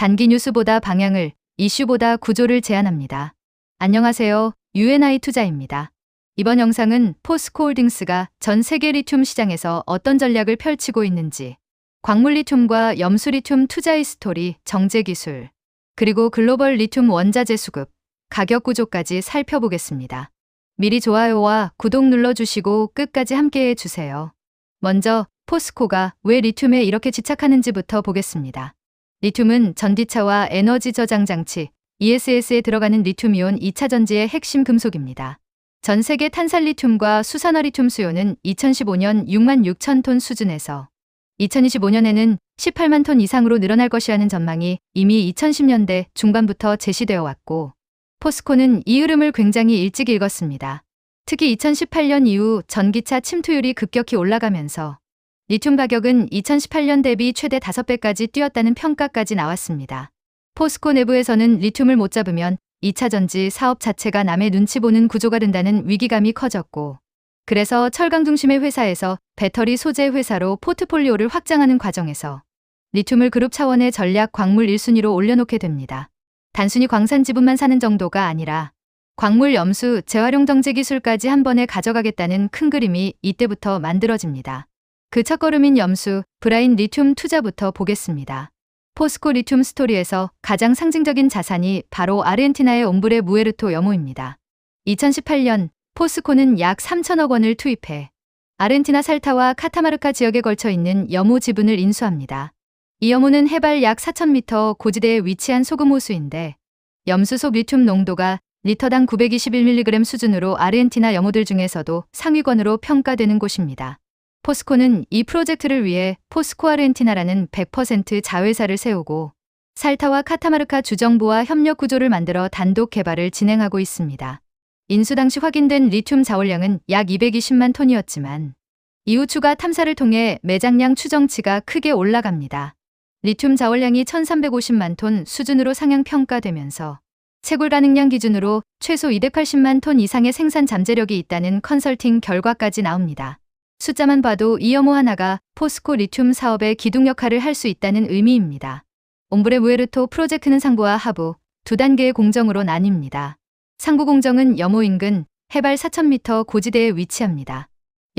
단기 뉴스보다 방향을, 이슈보다 구조를 제안합니다. 안녕하세요. UNI 투자입니다. 이번 영상은 포스코홀딩스가 전 세계 리튬 시장에서 어떤 전략을 펼치고 있는지, 광물 리튬과 염수 리튬 투자의 스토리, 정제 기술, 그리고 글로벌 리튬 원자재 수급, 가격 구조까지 살펴보겠습니다. 미리 좋아요와 구독 눌러주시고 끝까지 함께해 주세요. 먼저 포스코가 왜 리튬에 이렇게 집착하는지부터 보겠습니다. 리튬은 전기차와 에너지 저장 장치 ESS에 들어가는 리튬이온 2차 전지의 핵심 금속입니다. 전 세계 탄산 리튬과 수산화 리튬 수요는 2015년 6만 6천 톤 수준에서 2025년에는 18만 톤 이상으로 늘어날 것이라는 전망이 이미 2010년대 중반부터 제시되어 왔고 포스코는 이 흐름을 굉장히 일찍 읽었습니다. 특히 2018년 이후 전기차 침투율이 급격히 올라가면서 리튬 가격은 2018년 대비 최대 5배까지 뛰었다는 평가까지 나왔습니다. 포스코 내부에서는 리튬을 못 잡으면 2차 전지 사업 자체가 남의 눈치 보는 구조가 된다는 위기감이 커졌고 그래서 철강 중심의 회사에서 배터리 소재 회사로 포트폴리오를 확장하는 과정에서 리튬을 그룹 차원의 전략 광물 1순위로 올려놓게 됩니다. 단순히 광산 지분만 사는 정도가 아니라 광물 염수, 재활용 정제 기술까지 한 번에 가져가겠다는 큰 그림이 이때부터 만들어집니다. 그 첫걸음인 염수, 브라인 리튬 투자부터 보겠습니다. 포스코 리튬 스토리에서 가장 상징적인 자산이 바로 아르헨티나의 옴브레 무에르토 염호입니다. 2018년 포스코는 약 3천억 원을 투입해 아르헨티나 살타와 카타마르카 지역에 걸쳐 있는 염호 지분을 인수합니다. 이 염호는 해발 약 4,000m 고지대에 위치한 소금 호수인데 염수 속 리튬 농도가 리터당 921mg 수준으로 아르헨티나 염호들 중에서도 상위권으로 평가되는 곳입니다. 포스코는 이 프로젝트를 위해 포스코 아르헨티나라는 100% 자회사를 세우고 살타와 카타마르카 주정부와 협력 구조를 만들어 단독 개발을 진행하고 있습니다. 인수 당시 확인된 리튬 자원량은 약 220만 톤이었지만 이후 추가 탐사를 통해 매장량 추정치가 크게 올라갑니다. 리튬 자원량이 1350만 톤 수준으로 상향 평가되면서 채굴 가능량 기준으로 최소 280만 톤 이상의 생산 잠재력이 있다는 컨설팅 결과까지 나옵니다. 숫자만 봐도 이 염호 하나가 포스코 리튬 사업의 기둥 역할을 할 수 있다는 의미입니다. 옴브레 무에르토 프로젝트는 상부와 하부 두 단계의 공정으로 나뉩니다. 상부 공정은 염호 인근 해발 4,000m 고지대에 위치합니다.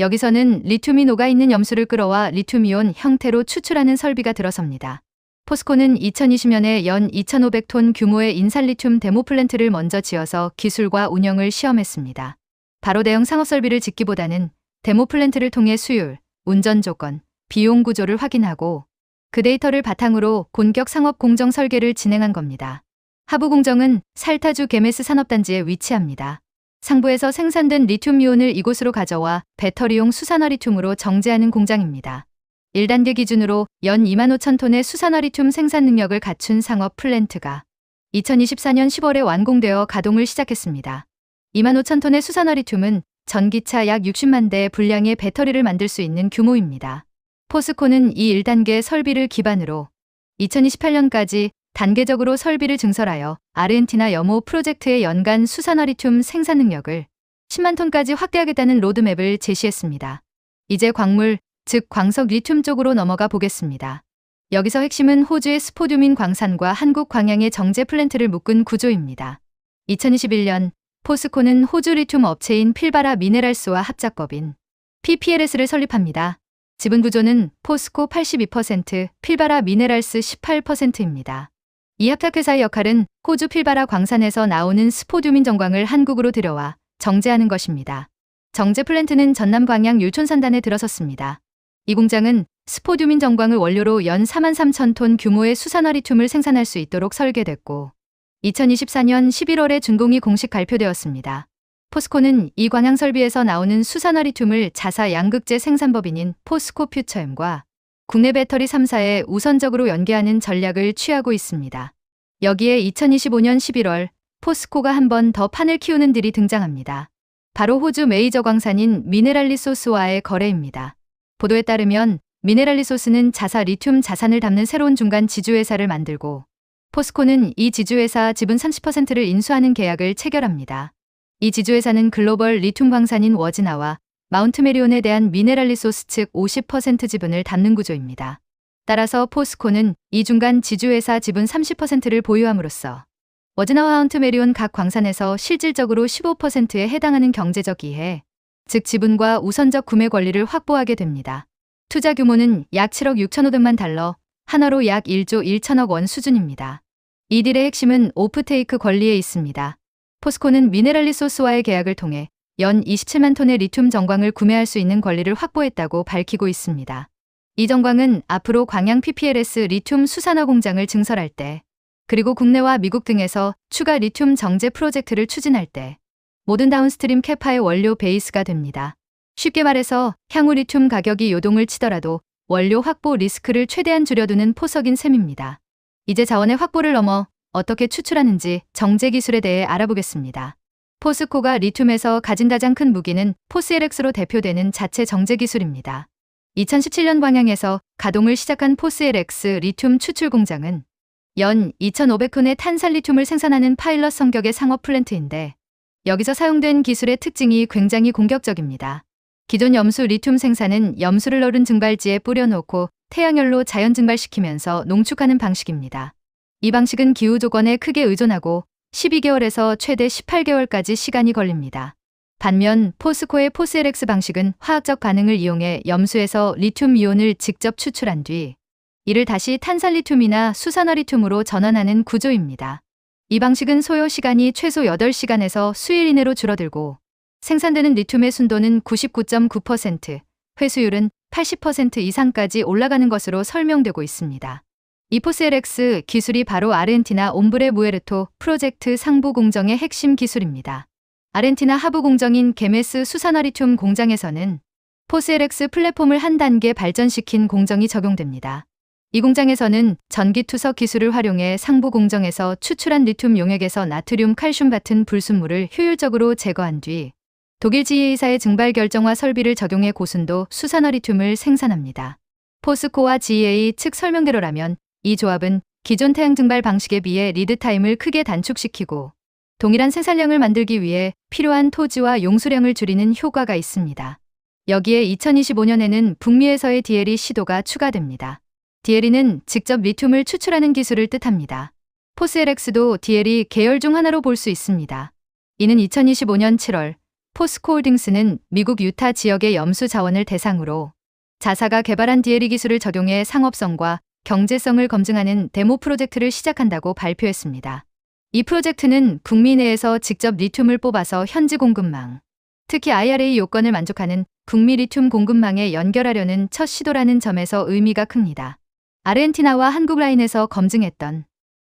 여기서는 리튬이 녹아있는 염수를 끌어와 리튬이온 형태로 추출하는 설비가 들어섭니다. 포스코는 2020년에 연 2,500톤 규모의 인산리튬 데모 플랜트를 먼저 지어서 기술과 운영을 시험했습니다. 바로 대형 상업 설비를 짓기보다는 데모 플랜트를 통해 수율, 운전 조건, 비용 구조를 확인하고 그 데이터를 바탕으로 본격 상업 공정 설계를 진행한 겁니다. 하부 공정은 살타주 게메스 산업단지에 위치합니다. 상부에서 생산된 리튬이온을 이곳으로 가져와 배터리용 수산화 리튬으로 정제하는 공장입니다. 1단계 기준으로 연 2만 5천 톤의 수산화 리튬 생산 능력을 갖춘 상업 플랜트가 2024년 10월에 완공되어 가동을 시작했습니다. 2만 5천 톤의 수산화 리튬은 전기차 약 60만 대의 분량의 배터리를 만들 수 있는 규모입니다. 포스코는 이 1단계 설비를 기반으로 2028년까지 단계적으로 설비를 증설하여 아르헨티나 염호 프로젝트의 연간 수산화 리튬 생산 능력을 10만 톤까지 확대하겠다는 로드맵을 제시했습니다. 이제 광물, 즉 광석 리튬 쪽으로 넘어가 보겠습니다. 여기서 핵심은 호주의 스포듐인 광산과 한국 광양의 정제 플랜트를 묶은 구조입니다. 2021년 포스코는 호주 리튬 업체인 필바라 미네랄스와 합작법인 PPLS를 설립합니다. 지분 구조는 포스코 82%, 필바라 미네랄스 18%입니다. 이 합작회사의 역할은 호주 필바라 광산에서 나오는 스포듐인 정광을 한국으로 들여와 정제하는 것입니다. 정제 플랜트는 전남 광양 율촌산단에 들어섰습니다. 이 공장은 스포듐인 정광을 원료로 연 4만 3천 톤 규모의 수산화 리튬을 생산할 수 있도록 설계됐고 2024년 11월에 준공이 공식 발표되었습니다. 포스코는 이 광양 설비에서 나오는 수산화 리튬을 자사 양극재 생산법인인 포스코 퓨처엠과 국내 배터리 3사에 우선적으로 연계하는 전략을 취하고 있습니다. 여기에 2025년 11월 포스코가 한 번 더 판을 키우는 들이 등장합니다. 바로 호주 메이저 광산인 미네랄리소스와의 거래입니다. 보도에 따르면 미네랄리소스는 자사 리튬 자산을 담는 새로운 중간 지주회사를 만들고 포스코는 이 지주회사 지분 30%를 인수하는 계약을 체결합니다. 이 지주회사는 글로벌 리튬 광산인 워지나와 마운트 메리온에 대한 미네랄리소스 측 50% 지분을 담는 구조입니다. 따라서 포스코는 이 중간 지주회사 지분 30%를 보유함으로써 워즈나와 하운트 메리온 각 광산에서 실질적으로 15%에 해당하는 경제적 이해, 즉 지분과 우선적 구매 권리를 확보하게 됩니다. 투자 규모는 약 7억 6,500만 달러, 한화로 약 1조 1천억 원 수준입니다. 이 딜의 핵심은 오프테이크 권리에 있습니다. 포스코는 미네랄리 소스와의 계약을 통해 연 27만 톤의 리튬 정광을 구매할 수 있는 권리를 확보했다고 밝히고 있습니다. 이 정광은 앞으로 광양 PPLS 리튬 수산화 공장을 증설할 때, 그리고 국내와 미국 등에서 추가 리튬 정제 프로젝트를 추진할 때, 모든 다운스트림 캐파의 원료 베이스가 됩니다. 쉽게 말해서 향후 리튬 가격이 요동을 치더라도 원료 확보 리스크를 최대한 줄여두는 포석인 셈입니다. 이제 자원의 확보를 넘어 어떻게 추출하는지 정제 기술에 대해 알아보겠습니다. 포스코가 리튬에서 가진 가장 큰 무기는 포스LX로 대표되는 자체 정제 기술입니다. 2017년 광양에서 가동을 시작한 포스LX 리튬 추출 공장은 연 2,500톤의 탄산 리튬을 생산하는 파일럿 성격의 상업 플랜트인데 여기서 사용된 기술의 특징이 굉장히 공격적입니다. 기존 염수 리튬 생산은 염수를 얼은 증발지에 뿌려놓고 태양열로 자연 증발시키면서 농축하는 방식입니다. 이 방식은 기후 조건에 크게 의존하고 12개월에서 최대 18개월까지 시간이 걸립니다. 반면 포스코의 포스LX 방식은 화학적 반응을 이용해 염수에서 리튬 이온을 직접 추출한 뒤 이를 다시 탄산리튬이나 수산화리튬으로 전환하는 구조입니다. 이 방식은 소요 시간이 최소 8시간에서 수일 이내로 줄어들고 생산되는 리튬의 순도는 99.9%, 회수율은 80% 이상까지 올라가는 것으로 설명되고 있습니다. 이포스LX 기술이 바로 아르헨티나 옴브레 무에르토 프로젝트 상부 공정의 핵심 기술입니다. 아르헨티나 하부 공정인 게메스 수산화리튬 공장에서는 포스LX 플랫폼을 한 단계 발전시킨 공정이 적용됩니다. 이 공장에서는 전기 투석 기술을 활용해 상부 공정에서 추출한 리튬 용액에서 나트륨, 칼슘 같은 불순물을 효율적으로 제거한 뒤 독일 GA사의 증발 결정화 설비를 적용해 고순도 수산화리튬을 생산합니다. 포스코와 GA 측 설명대로라면 이 조합은 기존 태양 증발 방식에 비해 리드 타임을 크게 단축시키고 동일한 생산량을 만들기 위해 필요한 토지와 용수량을 줄이는 효과가 있습니다. 여기에 2025년에는 북미에서의 DLE 시도가 추가됩니다. DLE는 직접 리튬을 추출하는 기술을 뜻합니다. 포스LX도 DLE 계열 중 하나로 볼 수 있습니다. 이는 2025년 7월 포스코홀딩스는 미국 유타 지역의 염수 자원을 대상으로 자사가 개발한 DLE 기술을 적용해 상업성과 경제성을 검증하는 데모 프로젝트를 시작한다고 발표했습니다. 이 프로젝트는 북미 내에서 직접 리튬을 뽑아서 현지 공급망, 특히 IRA 요건을 만족하는 북미 리튬 공급망에 연결하려는 첫 시도라는 점에서 의미가 큽니다. 아르헨티나와 한국 라인에서 검증했던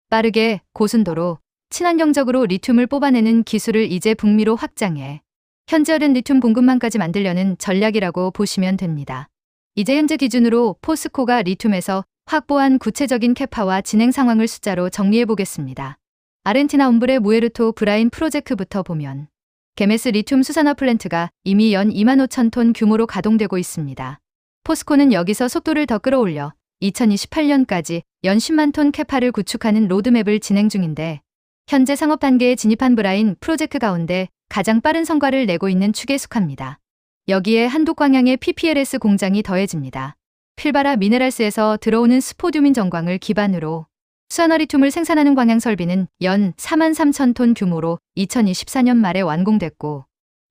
빠르게 고순도로 친환경적으로 리튬을 뽑아내는 기술을 이제 북미로 확장해 현재 어른 리튬 공급망까지 만들려는 전략이라고 보시면 됩니다. 이제 현재 기준으로 포스코가 리튬에서 확보한 구체적인 캐파와 진행 상황을 숫자로 정리해 보겠습니다. 아르헨티나 옴브레 무에르토 브라인 프로젝트부터 보면 게메스 리튬 수산화 플랜트가 이미 연 2만 5천 톤 규모로 가동되고 있습니다. 포스코는 여기서 속도를 더 끌어올려 2028년까지 연 10만 톤 캐파를 구축하는 로드맵을 진행 중인데 현재 상업 단계에 진입한 브라인 프로젝트 가운데 가장 빠른 성과를 내고 있는 축에 속합니다. 여기에 한독광양의 PPLS 공장이 더해집니다. 필바라 미네랄스에서 들어오는 스포듐민 정광을 기반으로 수아너리튬을 생산하는 광양 설비는 연 4만 3천 톤 규모로 2024년 말에 완공됐고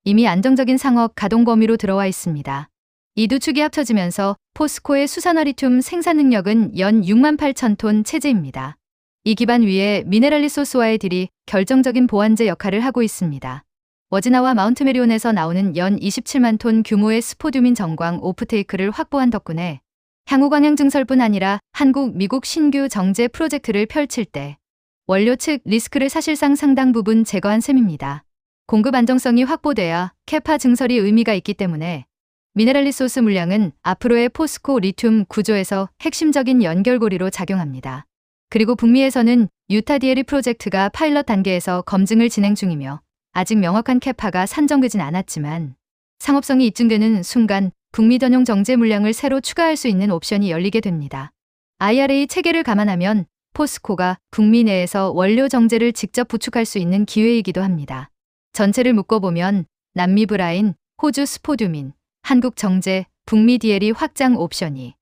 이미 안정적인 상업 가동 범위로 들어와 있습니다. 이 두 축이 합쳐지면서 포스코의 수산화리튬 생산 능력은 연 6만 8천 톤 체제입니다. 이 기반 위에 미네랄리소스와의 딜이 결정적인 보완제 역할을 하고 있습니다. 워지나와 마운트 메리온에서 나오는 연 27만 톤 규모의 스포듐민 정광 오프테이크를 확보한 덕분에 향후 광양 증설뿐 아니라 한국, 미국 신규 정제 프로젝트를 펼칠 때 원료 측 리스크를 사실상 상당 부분 제거한 셈입니다. 공급 안정성이 확보돼야 캐파 증설이 의미가 있기 때문에 미네랄 리소스 물량은 앞으로의 포스코 리튬 구조에서 핵심적인 연결고리로 작용합니다. 그리고 북미에서는 유타 디에리 프로젝트가 파일럿 단계에서 검증을 진행 중이며 아직 명확한 캐파가 산정되진 않았지만 상업성이 입증되는 순간 북미 전용 정제 물량을 새로 추가할 수 있는 옵션이 열리게 됩니다. IRA 체계를 감안하면 포스코가 북미 내에서 원료 정제를 직접 부축할 수 있는 기회이기도 합니다. 전체를 묶어보면 남미 브라인, 호주 스포듐민, 한국 정제, 북미 디엘이 확장 옵션이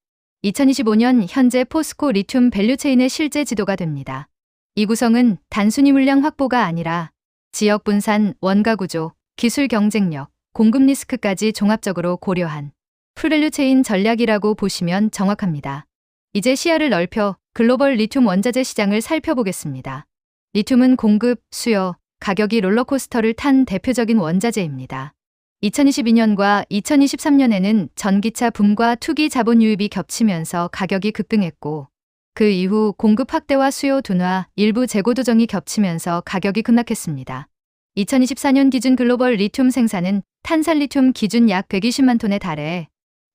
2025년 현재 포스코 리튬 밸류체인의 실제 지도가 됩니다. 이 구성은 단순히 물량 확보가 아니라 지역 분산, 원가 구조, 기술 경쟁력, 공급 리스크까지 종합적으로 고려한 풀밸류 체인 전략이라고 보시면 정확합니다. 이제 시야를 넓혀 글로벌 리튬 원자재 시장을 살펴보겠습니다. 리튬은 공급, 수요, 가격이 롤러코스터를 탄 대표적인 원자재입니다. 2022년과 2023년에는 전기차 붐과 투기 자본 유입이 겹치면서 가격이 급등했고 그 이후 공급 확대와 수요 둔화, 일부 재고 조정이 겹치면서 가격이 급락했습니다. 2024년 기준 글로벌 리튬 생산은 탄산 리튬 기준 약 120만 톤에 달해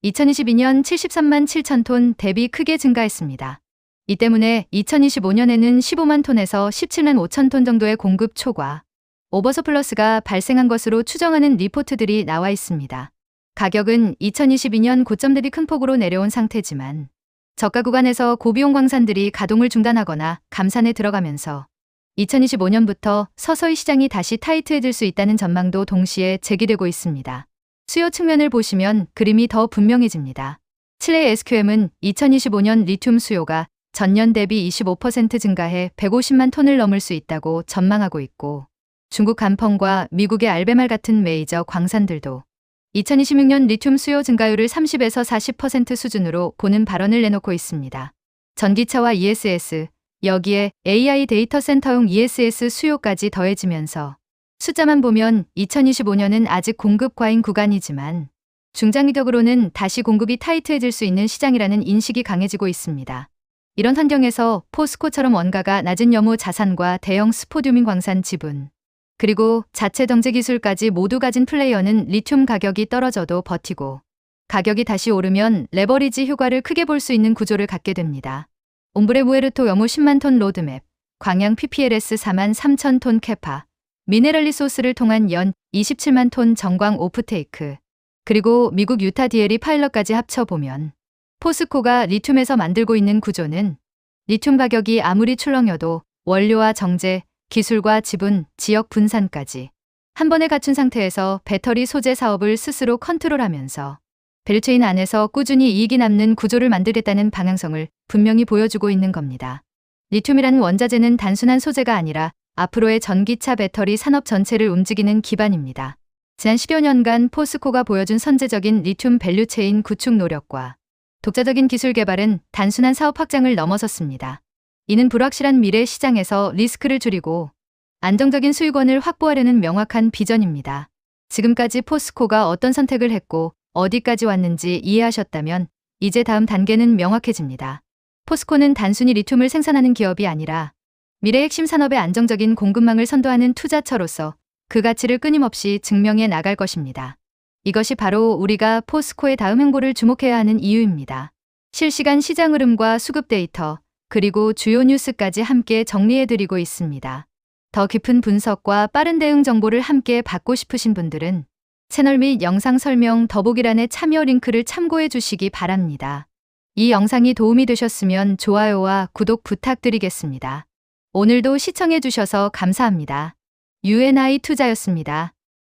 2022년 73만 7천 톤 대비 크게 증가했습니다. 이 때문에 2025년에는 15만 톤에서 17만 5천 톤 정도의 공급 초과, 오버서플러스가 발생한 것으로 추정하는 리포트들이 나와 있습니다. 가격은 2022년 고점 대비 큰 폭으로 내려온 상태지만 저가 구간에서 고비용 광산들이 가동을 중단하거나 감산에 들어가면서 2025년부터 서서히 시장이 다시 타이트해질 수 있다는 전망도 동시에 제기되고 있습니다. 수요 측면을 보시면 그림이 더 분명해집니다. 칠레 SQM은 2025년 리튬 수요가 전년 대비 25% 증가해 150만 톤을 넘을 수 있다고 전망하고 있고 중국 간펑과 미국의 알베말 같은 메이저 광산들도 2026년 리튬 수요 증가율을 30에서 40% 수준으로 보는 발언을 내놓고 있습니다. 전기차와 ESS, 여기에 AI 데이터 센터용 ESS 수요까지 더해지면서 숫자만 보면 2025년은 아직 공급 과잉 구간이지만 중장기적으로는 다시 공급이 타이트해질 수 있는 시장이라는 인식이 강해지고 있습니다. 이런 환경에서 포스코처럼 원가가 낮은 염호 자산과 대형 스포듀밍 광산 지분, 그리고 자체 정제 기술까지 모두 가진 플레이어는 리튬 가격이 떨어져도 버티고 가격이 다시 오르면 레버리지 효과를 크게 볼 수 있는 구조를 갖게 됩니다. 옴브레 무에르토 염호 10만 톤 로드맵, 광양 PPLS 4만 3천 톤 캐파, 미네랄리 소스를 통한 연 27만 톤 정광 오프테이크, 그리고 미국 유타 디엘이 파일럿까지 합쳐보면 포스코가 리튬에서 만들고 있는 구조는 리튬 가격이 아무리 출렁여도 원료와 정제, 기술과 지분, 지역 분산까지 한 번에 갖춘 상태에서 배터리 소재 사업을 스스로 컨트롤하면서 벨체인 안에서 꾸준히 이익이 남는 구조를 만들겠다는 방향성을 분명히 보여주고 있는 겁니다. 리튬이라는 원자재는 단순한 소재가 아니라 앞으로의 전기차 배터리 산업 전체를 움직이는 기반입니다. 지난 10여 년간 포스코가 보여준 선제적인 리튬 밸류체인 구축 노력과 독자적인 기술 개발은 단순한 사업 확장을 넘어섰습니다. 이는 불확실한 미래 시장에서 리스크를 줄이고 안정적인 수익원을 확보하려는 명확한 비전입니다. 지금까지 포스코가 어떤 선택을 했고 어디까지 왔는지 이해하셨다면 이제 다음 단계는 명확해집니다. 포스코는 단순히 리튬을 생산하는 기업이 아니라 미래 핵심 산업의 안정적인 공급망을 선도하는 투자처로서 그 가치를 끊임없이 증명해 나갈 것입니다. 이것이 바로 우리가 포스코의 다음 행보를 주목해야 하는 이유입니다. 실시간 시장 흐름과 수급 데이터, 그리고 주요 뉴스까지 함께 정리해드리고 있습니다. 더 깊은 분석과 빠른 대응 정보를 함께 받고 싶으신 분들은 채널 및 영상 설명 더보기란의 참여 링크를 참고해 주시기 바랍니다. 이 영상이 도움이 되셨으면 좋아요와 구독 부탁드리겠습니다. 오늘도 시청해 주셔서 감사합니다. UNI 투자였습니다.